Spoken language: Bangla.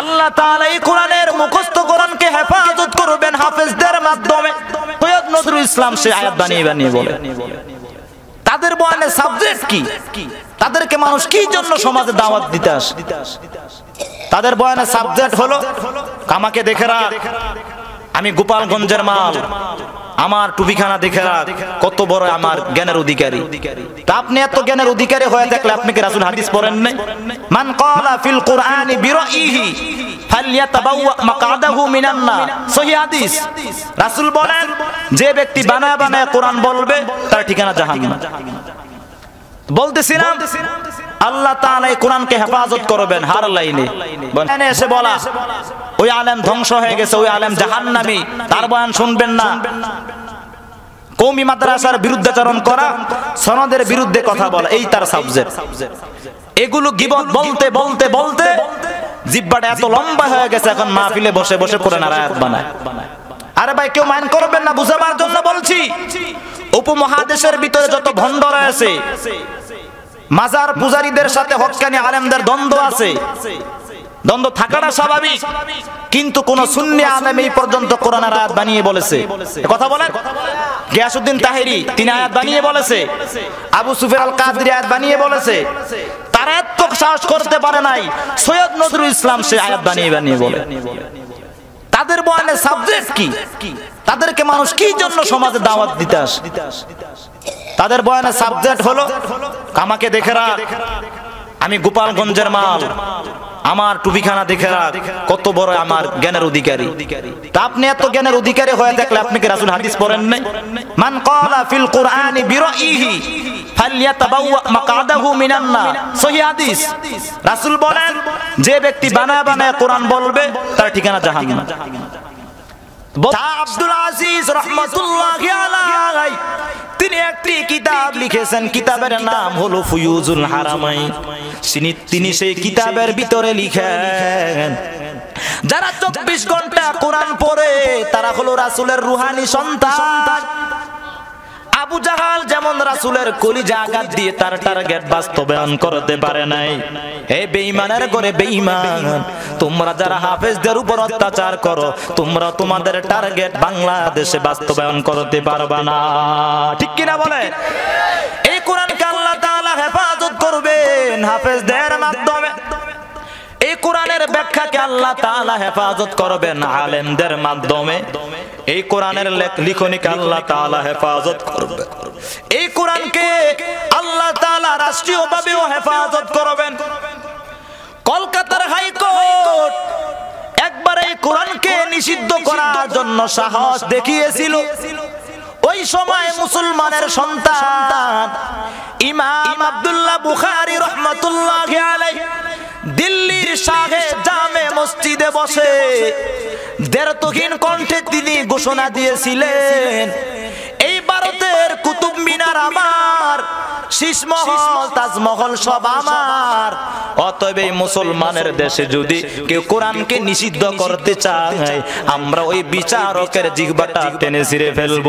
আল্লাহ তাআলা এই কোরআনের মুখস্থ কোরআনকে হেফাজত করবেন হাফেজদের মাধ্যমে। সৈয়দ নজরুল ইসলাম সে আয়াত বানিয়ে বানিয়ে বলে। তাদের বয়ানে সাবজেক্ট কি? তাদেরকে মানুষ কি জন্য সমাজে দাওয়াত দিতে আসে? তাদের বয়ানে সাবজেক্ট হলো আমাকে দেখে রাখ। আমি গোপালগঞ্জের মাল। আমার টুপিখানা দেখে কত বড় আমার জ্ঞানের অধিকারী। তা আপনি এত জ্ঞানের অধিকারী হয়ে থাকলে আপনি কি রাসূল হাদিস পড়েন নাই? মান ক্বালা ফিল কুরআনি বিরাইহি ফালইয়াতাবাওয়া মাকআদাহু মিনান নার। সহিহ হাদিস। রাসূল বলেন, যে ব্যক্তি বানায় বানায় কোরআন বলবে, তার ঠিকানা জাহান্নাম। বলতেছিলাম আল্লাহ তাআলা এই কোরআনকে হেফাজত করবেন হার লাইনে। এসে বলা, ওই আলেম ধ্বংস হয়ে গেছে, ওই আলেম জাহান্নামী, তার বয়ান শুনবেন না। কৌমি মাদ্রাসার বিরুদ্ধাচরণ করা, সনদের বিরুদ্ধে কথা বলা, এই তার সাবজেক্ট এগুলো গিবত বলতে বলতে বলতে জিব্বাটা এত লম্বা হয়ে গেছে, এখন মাহফিলে বসে বসে কোরআন আয়াত বানায়। আরে ভাই, কেউ মাইন্ড করবেন না, বুঝাবার জন্য বলছি, উপমহাদেশের ভিতরে যত ভণ্ড রয়েছে মাজার পূজারীদের সাথে হকানি আলেমদের দ্বন্দ্ব আছে। দ্বন্দ্ব থাকাটা স্বাভাবিক। কিন্তু কোন সুন্নি আলেম এই পর্যন্ত কোরআনের আয়াত বানিয়ে বলেছে। কথা বলেন? গিয়াসউদ্দিন তাহেরি তিনি আয়াত বানিয়ে বলেছে। আবু সুফিয়ান আল কাদরি আয়াত বানিয়ে বলেছে। তারা এত সাহস করতে পারে নাই। সৈয়দ নজরুল ইসলাম সে আয়াত বানিয়ে বানিয়ে বলে। তাদের বয়ানের সাবজেক্ট কি? তাদেরকে মানুষ কি জন্য সমাজে দাওয়াত দিতে আসে? তাদের বয়ানের সাবজেক্ট হলো আমাকে দেখে রাখ। আমি গোপালগঞ্জের মাল। আমার টুপিখানা দেখে রাখ। কত বড় আমার জ্ঞানের অধিকারী। তা আপনি এত জ্ঞানের অধিকারী হয়ে থাকলে আপনি কি রাসূল হাদিস পড়েন নাই? মান ক্বালা ফিল কুরআনি বিরাইহি রাসূল বলেন, যে ব্যক্তি বানায় বানায় কোরআন বলবে, তার ঠিকানা একটি কিতাব লিখেছেন। কিতাবের নাম হলো ফুয়ুজুল হারামাই তিনি তিনি সেই কিতাবের ভিতরে লিখেন, যারা চব্বিশ ঘণ্টা কোরআন পড়ে, তারা হলো রাসুলের রুহানি সন্তান। আবু জাহাল যেমন রাসুলের কলিজা আঘাত দিয়ে তার টার্গেট বাস্তবায়ন করতে পারে নাই। এই বেঈমানের করে বেঈমান, তোমরা যারা হাফেজদের উপর অত্যাচার করো, তোমরা তোমাদের টার্গেট বাংলাদেশে বাস্তবায়ন করতে পারবা না। ঠিক কিনা বলে? এই কোরআনকে আল্লাহ তাআলা হেফাজত করবেন হাফেজদের মাধ্যমে। এই কোরআনের ব্যাখ্যাকে আল্লাহ তাআলা হেফাজত করবেন আলেমদের মাধ্যমে। এই কোরআনের লিখনিকে আল্লাহ তাআলা হেফাজত করবে। এই কোরআনকে আল্লাহ তাআলা রাষ্ট্রীয়ভাবেও হেফাজত করবেন। কলকাতার হাইকোর্ট একবার এই কোরআনকে নিষিদ্ধ করার জন্য সাহস দেখিয়েছিল। ওই সময় মুসলমানের সন্তান ইমাম আব্দুল্লাহ বুখারী রহমাতুল্লাহ আলাইহি দিল্লির শাহে জামে মসজিদে বসে। দেড়তহীন কণ্ঠে তিনি ঘোষণা দিয়েছিলেন, এই ভারতের কুতুব মিনার আমার শীষমহল তাজমহল সব আমার। অতএব এই মুসলমানের দেশে যদি কেউ কোরআনকে নিষিদ্ধ করতে চায়, আমরা ওই বিচারকের জিহ্বাটা টেনে ছিঁড়ে ফেলব।